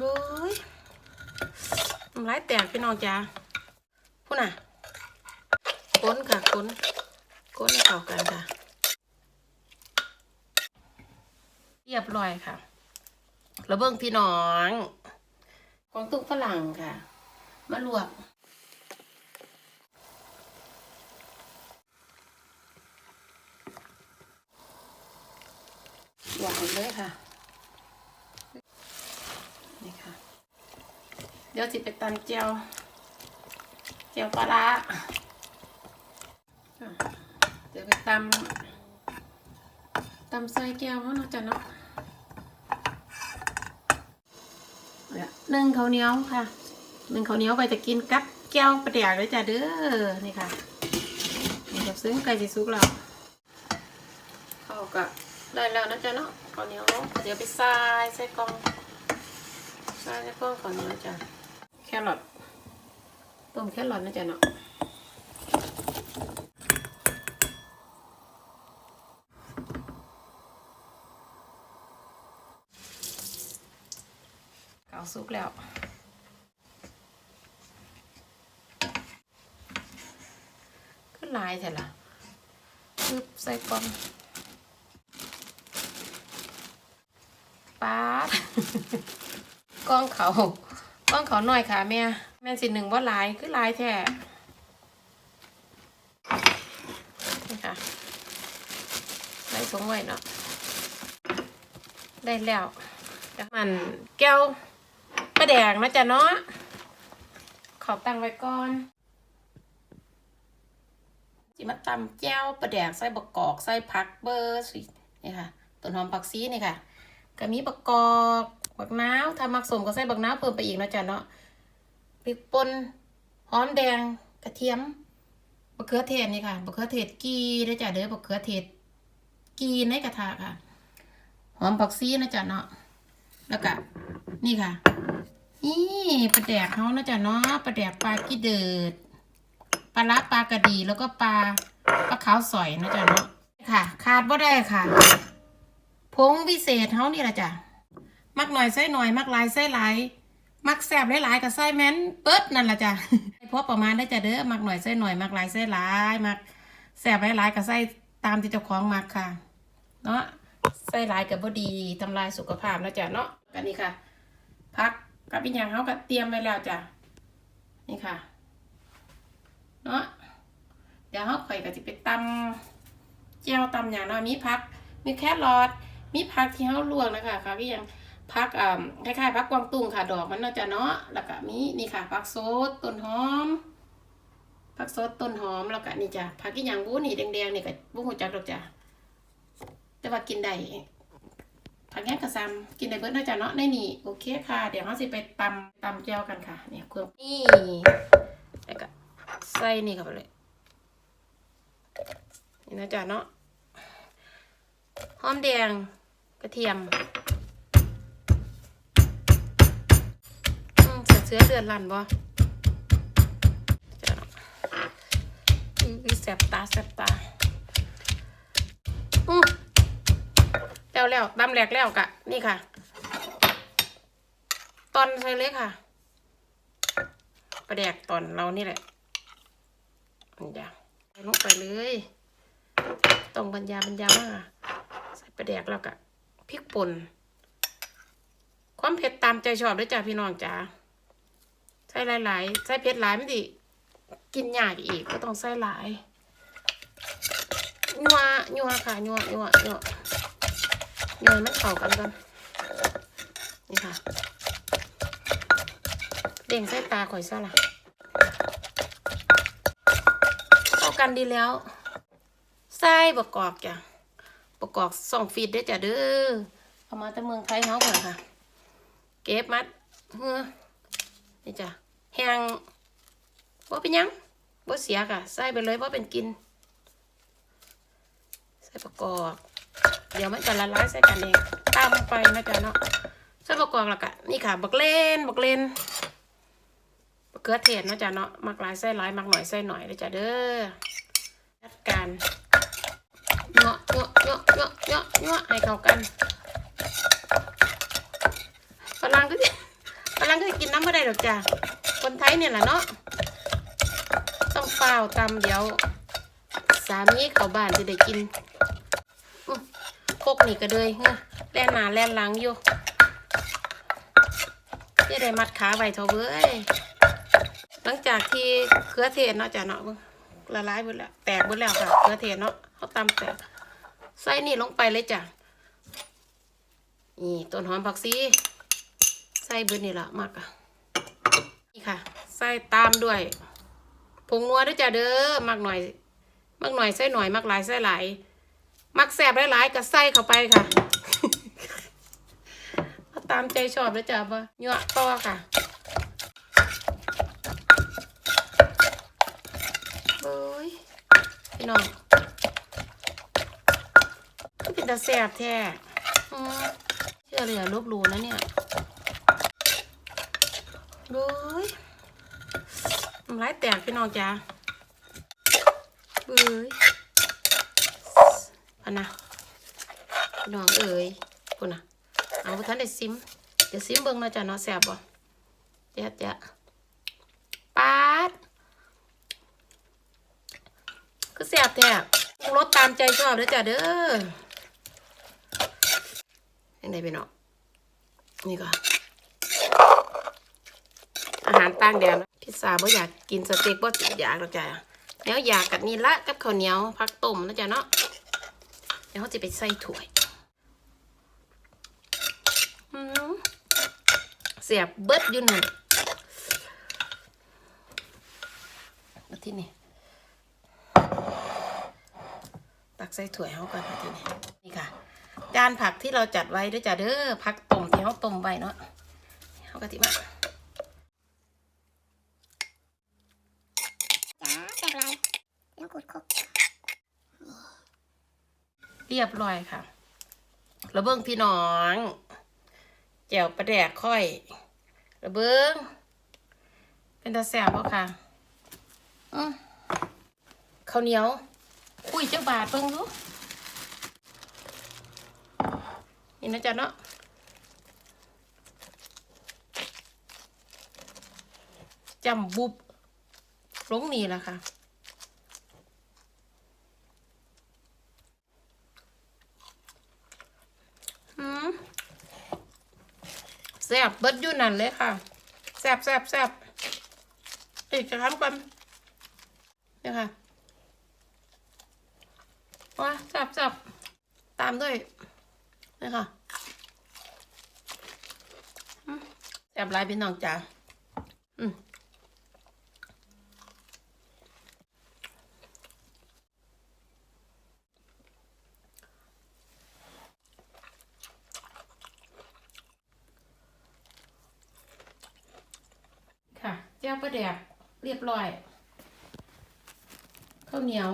ดูยน้ำลายแตกพี่น้องจ้าพูดน่ะค้นค่ะค้นค้นให้เข้ากันค่ะ เรียบร้อยค่ะแล้วเบิ่งพี่น้องกวางตุ้งฝรั่งค่ะ มาลวกลวกเลยค่ะ นี่ค่ะ เดี๋ยวสิไปตำเจียว เจียวปลาร้าอะเดี๋ยวไปตำตำใส่แก้วเขาเนาะจ้ะเนาะเนี่ยนึ่งข้าวเหนียวค่ะนึ่งข้าวเหนียวไปจะกินกับแก้วปลาแดกเลยจ้ะเด้อนี่ค่ะนี่กับซึ้งไก่สิสุกแล้วเข้ากับได้แล้วนะจ๊ะเนาะข้าวเหนียวเดี๋ยวไปใส่ใส่กล่องใส่ใส่กล่องข้าวเหนียวจ้ะ รอทต้มแครอทนะจ๊ะเนาะเกาสุกแล้วขึ้นลายเสร็จละคือใส่กล่องป๊าดกล้องเขา กล้องเขาหน่อยค่ะแม่แม่สิหนึ่งว่าลายคือลายแท้นี่ค่ะไล่สงไว้เนาะได้แล้วมันแก้วประแดงนะจ๊ะเนาะขอตั้งไว้ก่อนจิมาตำแก้วประแดกใส่บะกอกใส่ผักเบอร์สินี่ค่ะต้นหอมผักซีนี่ค่ะก็มีบักกอก บักน้าวถ้ามักสมก็ใส่บักน้าวเพิ่มไปอีกนะจ๊ะเนาะพริกป่นหอมแดงกระเทียมบะเขือเทศนี่ค่ะบะเขือเทศกีได้อจ้ะเด้อบะเขือเทศกีในกระทะค่ะ หอมผักซีนะจ๊ะเนาะแล้วก็นี่ค่ะ นี่ปลาแดกเขานะจ๊ะเนาะปลาแดกปลากี้เดิดปลาละปลากระดีแล้วก็ปลาปลาขาวสอยนะจ๊ะเนาะค่ะ ขาดบ่ได้ค่ะผงวิเศษเฮานี่ละจ้ะ มักหน่อยใส่หน่อย มักหลายใส่หลายมักแซ่บหลายๆก็ใส่แม่นเปิดนั่นแหละจ้ะพอประมาณได้จ้ะเด้อมักหน่อยใส่หน่อยมักหลายใส่หลายมักแซ่บหลายๆก็ใส่ตามที่เจ้าของมักค่ะ เนาะใส่หลายก็บ่ดีทำลายสุขภาพนะจ้ะเนาะกันนี่ค่ะ พักกับอีกอย่างเฮาก็เตรียมไว้แล้วจ้ะนี่ค่ะ เนาะเดี๋ยวเฮาข่อยก็สิไปตำเจียวตำอย่างเนาะมีผัก มีแครอทมีผักที่เขาลวกนะคะค่ะก็ยัง ผักอ่าคล้ายๆผักกวางตุ้งค่ะดอกมันเนาจะเนาะแล้วก็มีนี่ค่ะผักโซดต้นหอมผักโซดต้นหอมแล้วก็นี่จ้ะผักที่ยังบูนี่แดงๆนี่ก็บุ้งหัวจักดอกจ้ะแต่ว่ากินได้ผักแง่กระซำกินได้เบิดเนาจะเนาะในนี่โอเคค่ะ เดี๋ยวเขาสิไปตำตำเจียวกันค่ะ เนี่ยเครื่องนี่แล้วก็ใส่นี่เข้าไปเลยนี่นะจ้ะเนาะหอมแดงกระเทียม สือเสือเดือดรันบ่จะอือแสบตาแสบตาอือแล้วแล้วตำแหลกแล้วกะ นี่ค่ะ ตอนใส่เล็กค่ะ ประแดกตอนเรานี่แหละนี่จ้ะใส่ลงไปเลยต้องบรรยาบรรยามากใส่ปลาแดกแล้วก็พริกป่นความเผ็ดตามใจชอบด้วยจ้าพี่น้องจ้า ใส่หลายๆใส่เผ็ดหลายไม่ดิกินยากอีกก็ต้องใส่หลายยัวยัวค่ะยัวยัวยัวยัวมันเข้ากันก่อนนี่ค่ะเด่งใส่ตาข่อยซะล่ะเข้ากันดีแล้วใส่บะกอกจ้ะประกอบส่องฟีดได้จ้ะเด้อเอามาจากเมืองไทยเฮาก่อนค่ะ เก็บมัดเฮ้อนี่จ้ะ แห้งว่าเป็นยังว่าเสียค่ะ ใส่ไปเลยว่าเป็นกิน ใส่ประกอบ เดี๋ยวมันจะละลายใส่กันเองตามไปนะจ๊ะเนาะใส่ประกอบล้วก็นี่ค่ะบักเลนบักเลนบักเขือเทศนะจ๊ะเนาะมักลายใส่ลายมักหน่อยใส่หน่อยเลยจ้ะเด้อจัดการเงาะเงาะเงาะเงาะเงาะเงาะให้เข้ากันฝรั่งก็สิรั่งก็กินน้ำไม่ได้หรอกจ้ะ คนไทยเนี่ยแหละเนาะต้องเปล่าตำเดี๋ยว สามีเขาบ้านจะได้กินพกนี่ก็เลยเฮ้ยแล่นหนาแล่นหลังอยู่จะได้มัดขาไว้เถอะเว้ยหลังจากที่เกลือเทศเนาะจ้ะเนาะละลายหมดแล้วแตกหมดแล้วค่ะเกลือเทศเนาะเขาตำแตกใส่นี่ลงไปเลยจ้ะนี่ต้นหอมผักชีใส่เบิดนี่ละมักอะ ค่ะ ใส่ตามด้วย ผงนัวด้วยจ้ะเด้อมักหน่อย มักหน่อยใส่หน่อย มักหลายใส่หลาย มักแสบหลายๆก็ใส่เข้าไปค่ะเอาตามใจชอบเลยจ้ะบ่เนื้อต่อค่ะเอ้ยพี่น้องก็เป็นตาแสบแท้อืมเชื่อเลยอะลบหลู่นะเนี่ย เบ้ยน้ำลายแตกพี่น้องจ้าเบ้ยพันนะพี่น้องเอ๋ยคุณนนะเอาบ่ท่านได้ซิม เดี๋ยวซิมเบิ่งเนาะจ้ะเนาะแสบบ่เจ๊ะเจ๊ะปาดก็แซ่บแท้รุงรสตามใจชอบเด้อจ้ะเด้อยังไงพี่น้องนี่ก็อน อาหารต่างแดนพิซซ่าบ่อยากกินสเต็กบ่อยากหรอกจ้ะแนวอยากกับนี่ละกับข้าวเหนียวผักต้มนะจ๊ะเนาะเดี๋ยวเขาจะไปใส่ถ้วยเสียบเบิดอยู่หนั่นมาที่นี่ตักใส่ถ้วยเขาก่อนที่นี้นี่ค่ะจานผักที่เราจัดไว้ด้วยจ้ะเด้อผักต้มที่เขาต้มไว้เนาะเขากะทิมา จ้าแซ่บไรยัง กดครบเรียบร้อยค่ะ ระเบิ้งพี่น้องแจ่วปลาแดกค่อย ระเบิ้งเป็นตาแสบบ่ค่ะอืมข้าวเหนียว คุยเจ้าบาทเบิ้งดูนี่นะจ๊ะเนาะจำบุบลงนี่แหละค่ะ อืมแซ่บเบิดอยู่นั่นเลยค่ะแซ่บแซ่บแซ่บอีกครั้งกันเนี่ยค่ะว้าแซ่บแซ่บตามด้วยนี่ค่ะแซ่บลายพี่น้องจ้าอืม เจ้าปลาแดกเรียบร้อยข้าวเหนียว